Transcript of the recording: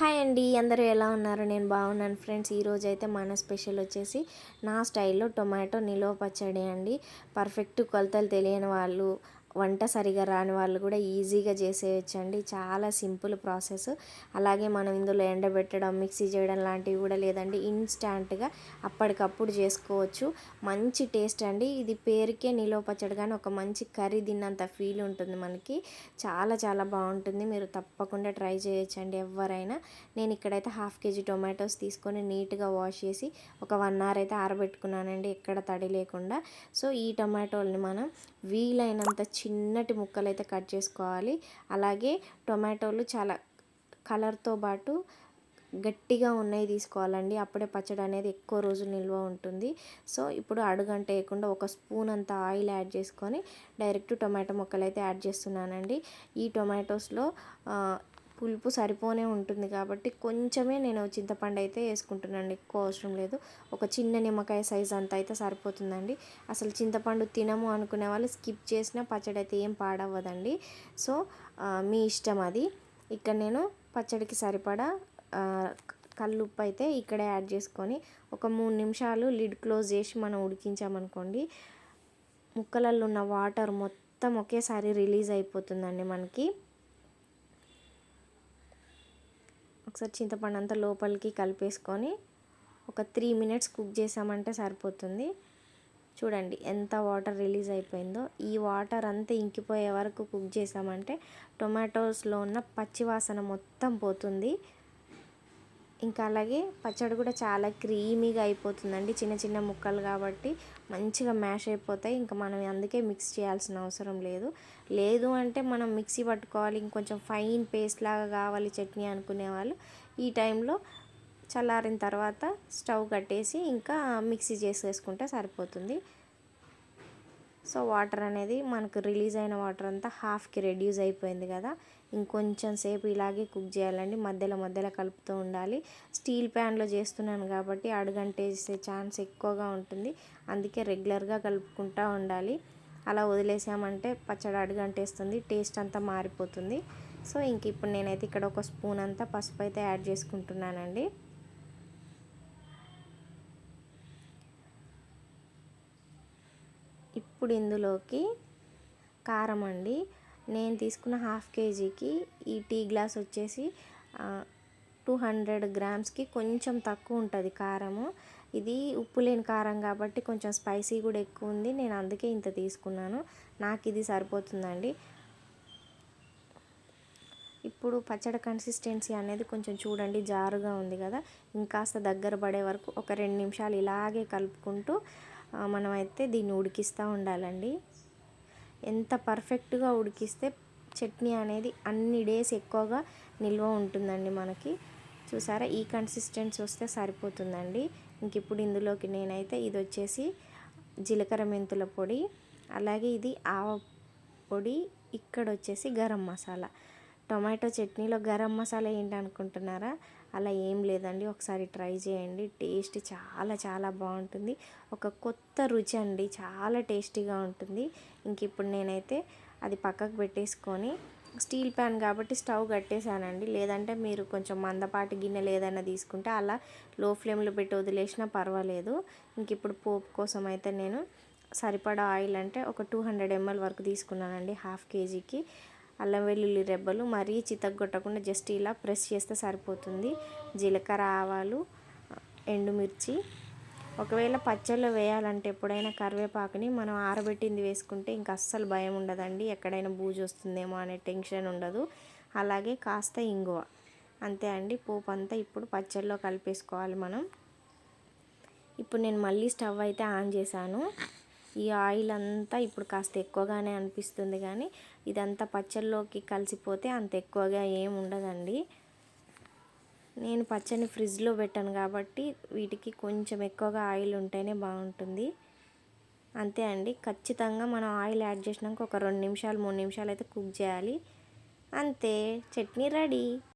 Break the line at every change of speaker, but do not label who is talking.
Hi అండి అందరూ ఎలా ఉన్నారు? నేను బాగున్నాను ఫ్రెండ్స్. ఈరోజు అయితే మన స్పెషల్ వచ్చేసి నా స్టైల్లో టొమాటో నిలువ పచ్చడి అండి. పర్ఫెక్ట్ కొలతలు తెలియని వాళ్ళు వంట సరిగా రాని వాళ్ళు కూడా ఈజీగా చేసేయచ్చండి. చాలా సింపుల్ ప్రాసెస్. అలాగే మనం ఇందులో ఎండబెట్టడం మిక్సీ చేయడం లాంటివి కూడా లేదండి. ఇన్స్టాంట్గా అప్పటికప్పుడు చేసుకోవచ్చు. మంచి టేస్ట్ అండి. ఇది పేరుకే నిలో పచ్చడి కానీ ఒక మంచి కర్రీ తిన్నంత ఫీల్ ఉంటుంది మనకి. చాలా చాలా బాగుంటుంది. మీరు తప్పకుండా ట్రై చేయొచ్చండి ఎవరైనా. నేను ఇక్కడైతే హాఫ్ కేజీ టొమాటోస్ తీసుకొని నీట్గా వాష్ చేసి ఒక వన్ అవర్ అయితే ఆరబెట్టుకున్నానండి. ఎక్కడ తడి లేకుండా. సో ఈ టొమాటోల్ని మనం వీలైనంత చిన్నటి ముక్కలు అయితే కట్ చేసుకోవాలి. అలాగే టొమాటోలు చాలా కలర్తో పాటు గట్టిగా ఉన్నాయి తీసుకోవాలండి. అప్పుడే పచ్చడి అనేది ఎక్కువ రోజులు నిల్వ ఉంటుంది. సో ఇప్పుడు అడుగంట వేయకుండా ఒక స్పూన్ అంత ఆయిల్ యాడ్ చేసుకొని డైరెక్ట్ టొమాటో ముక్కలు అయితే యాడ్ చేస్తున్నానండి. ఈ టొమాటోస్లో పులుపు సరిపోనే ఉంటుంది కాబట్టి కొంచెమే నేను చింతపండు అయితే వేసుకుంటున్నాను ఎక్కువ అవసరం లేదు. ఒక చిన్న నిమ్మకాయ సైజ్ అంత అయితే సరిపోతుందండి. అసలు చింతపండు తినము అనుకునే వాళ్ళు స్కిప్ చేసినా పచ్చడి అయితే ఏం పాడవ్వదండి. సో మీ ఇష్టం అది. ఇక్కడ నేను పచ్చడికి సరిపడా కల్లుప్పు అయితే ఇక్కడే యాడ్ చేసుకొని ఒక మూడు నిమిషాలు లిడ్ క్లోజ్ చేసి మనం ఉడికించామనుకోండి ముక్కలలో ఉన్న వాటర్ మొత్తం ఒకేసారి రిలీజ్ అయిపోతుందండి మనకి. ఒకసారి చింతపండు అంతా లోపలికి కలిపేసుకొని ఒక త్రీ మినిట్స్ కుక్ చేసామంటే సరిపోతుంది. చూడండి ఎంత వాటర్ రిలీజ్ అయిపోయిందో. ఈ వాటర్ అంతా ఇంకిపోయే వరకు కుక్ చేసామంటే టొమాటోస్లో ఉన్న పచ్చివాసన మొత్తం పోతుంది. ఇంకా అలాగే పచ్చడి కూడా చాలా క్రీమీగా అయిపోతుందండి. చిన్న చిన్న ముక్కలు కాబట్టి మంచిగా మ్యాష్ అయిపోతాయి. ఇంకా మనం అందుకే మిక్స్ చేయాల్సిన అవసరం లేదు. లేదు అంటే మనం మిక్సీ పట్టుకోవాలి. ఇంకొంచెం ఫైన్ పేస్ట్ లాగా కావాలి చట్నీ అనుకునే వాళ్ళు. ఈ టైంలో చల్లారిన తర్వాత స్టవ్ కట్టేసి ఇంకా మిక్సీ చేసేసుకుంటే సరిపోతుంది. సో వాటర్ అనేది మనకు రిలీజ్ అయిన వాటర్ అంతా హాఫ్కి రెడ్యూస్ అయిపోయింది కదా. ఇంకొంచెం సేపు ఇలాగే కుక్ చేయాలండి. మధ్యలో మధ్యలో కలుపుతూ ఉండాలి. స్టీల్ ప్యాన్లో చేస్తున్నాను కాబట్టి అడుగంటేసే ఛాన్స్ ఎక్కువగా ఉంటుంది. అందుకే రెగ్యులర్గా కలుపుకుంటూ ఉండాలి. అలా వదిలేసామంటే పచ్చడి అడుగంటేస్తుంది. టేస్ట్ అంతా మారిపోతుంది. సో ఇంక ఇప్పుడు నేనైతే ఇక్కడ ఒక స్పూన్ అంతా పసుపు అయితే యాడ్ చేసుకుంటున్నానండి. ఇప్పుడు ఇందులోకి కారం అండి. నేను తీసుకున్న హాఫ్ కేజీకి ఈ టీ గ్లాస్ వచ్చేసి టూ హండ్రెడ్ గ్రామ్స్కి కొంచెం తక్కువ ఉంటుంది కారము. ఇది ఉప్పు లేని కారం కాబట్టి కొంచెం స్పైసీ కూడా ఎక్కువ ఉంది. నేను అందుకే ఇంత తీసుకున్నాను. నాకు ఇది సరిపోతుందండి. ఇప్పుడు పచ్చడి కన్సిస్టెన్సీ అనేది కొంచెం చూడండి జారుగా ఉంది కదా. ఇంకాస్త దగ్గర పడే వరకు ఒక రెండు నిమిషాలు ఇలాగే కలుపుకుంటూ మనమైతే దీన్ని ఉడికిస్తూ ఉండాలండి. ఎంత పర్ఫెక్ట్గా ఉడికిస్తే చట్నీ అనేది అన్ని డేస్ ఎక్కువగా నిల్వ ఉంటుందండి మనకి. చూసారా? ఈ కన్సిస్టెన్సీ వస్తే సరిపోతుందండి. ఇంక ఇప్పుడు ఇందులోకి నేనైతే ఇది వచ్చేసి జీలకర్ర మెంతుల పొడి అలాగే ఇది ఆవ పొడి ఇక్కడ వచ్చేసి గరం మసాలా. టొమాటో చట్నీలో గరం మసాలా ఏంటి అనుకుంటున్నారా అలా ఏం లేదండి. ఒకసారి ట్రై చేయండి. టేస్ట్ చాలా చాలా బాగుంటుంది. ఒక కొత్త రుచి అండి. చాలా టేస్టీగా ఉంటుంది. ఇంక ఇప్పుడు నేనైతే అది పక్కకు పెట్టేసుకొని స్టీల్ ప్యాన్ కాబట్టి స్టవ్ కట్టేశానండి. లేదంటే మీరు కొంచెం మందపాటి గిన్నెలు ఏదైనా తీసుకుంటే అలా లో ఫ్లేమ్లో పెట్టి వదిలేసినా పర్వాలేదు. ఇంక ఇప్పుడు పోపు కోసం అయితే నేను సరిపడా ఆయిల్ అంటే ఒక టూ హండ్రెడ్ ఎంఎల్ వరకు తీసుకున్నానండి. హాఫ్ కేజీకి. అల్లం వెల్లుల్లి రెబ్బలు మరీ చితగ్గొట్టకుండా జస్ట్ ఇలా ప్రెస్ చేస్తే సరిపోతుంది. జీలకర్ర ఆవాలు ఎండుమిర్చి. ఒకవేళ పచ్చళ్ళు వేయాలంటే ఎప్పుడైనా కరివేపాకుని మనం ఆరబెట్టింది వేసుకుంటే ఇంకా అస్సలు భయం ఉండదండి. ఎక్కడైనా బూజు వస్తుందేమో అనే టెన్షన్ ఉండదు. అలాగే కాస్త ఇంగువ. అంతే అండి. పోపు అంతా ఇప్పుడు పచ్చళ్ళలో కలిపేసుకోవాలి మనం. ఇప్పుడు నేను మళ్ళీ స్టవ్ అయితే ఆన్ చేశాను. ఈ ఆయిల్ అంతా ఇప్పుడు కాస్త ఎక్కువగానే అనిపిస్తుంది కానీ ఇదంతా పచ్చళ్ళలోకి కలిసిపోతే అంత ఎక్కువగా ఏం ఉండదండి. నేను పచ్చని ఫ్రిడ్జ్లో పెట్టాను కాబట్టి వీటికి కొంచెం ఎక్కువగా ఆయిల్ ఉంటేనే బాగుంటుంది. అంతే అండి. ఖచ్చితంగా మనం ఆయిల్ యాడ్ చేసినాక ఒక రెండు నిమిషాలు మూడు నిమిషాలు అయితే కుక్ చేయాలి. అంతే. చట్నీ రెడీ.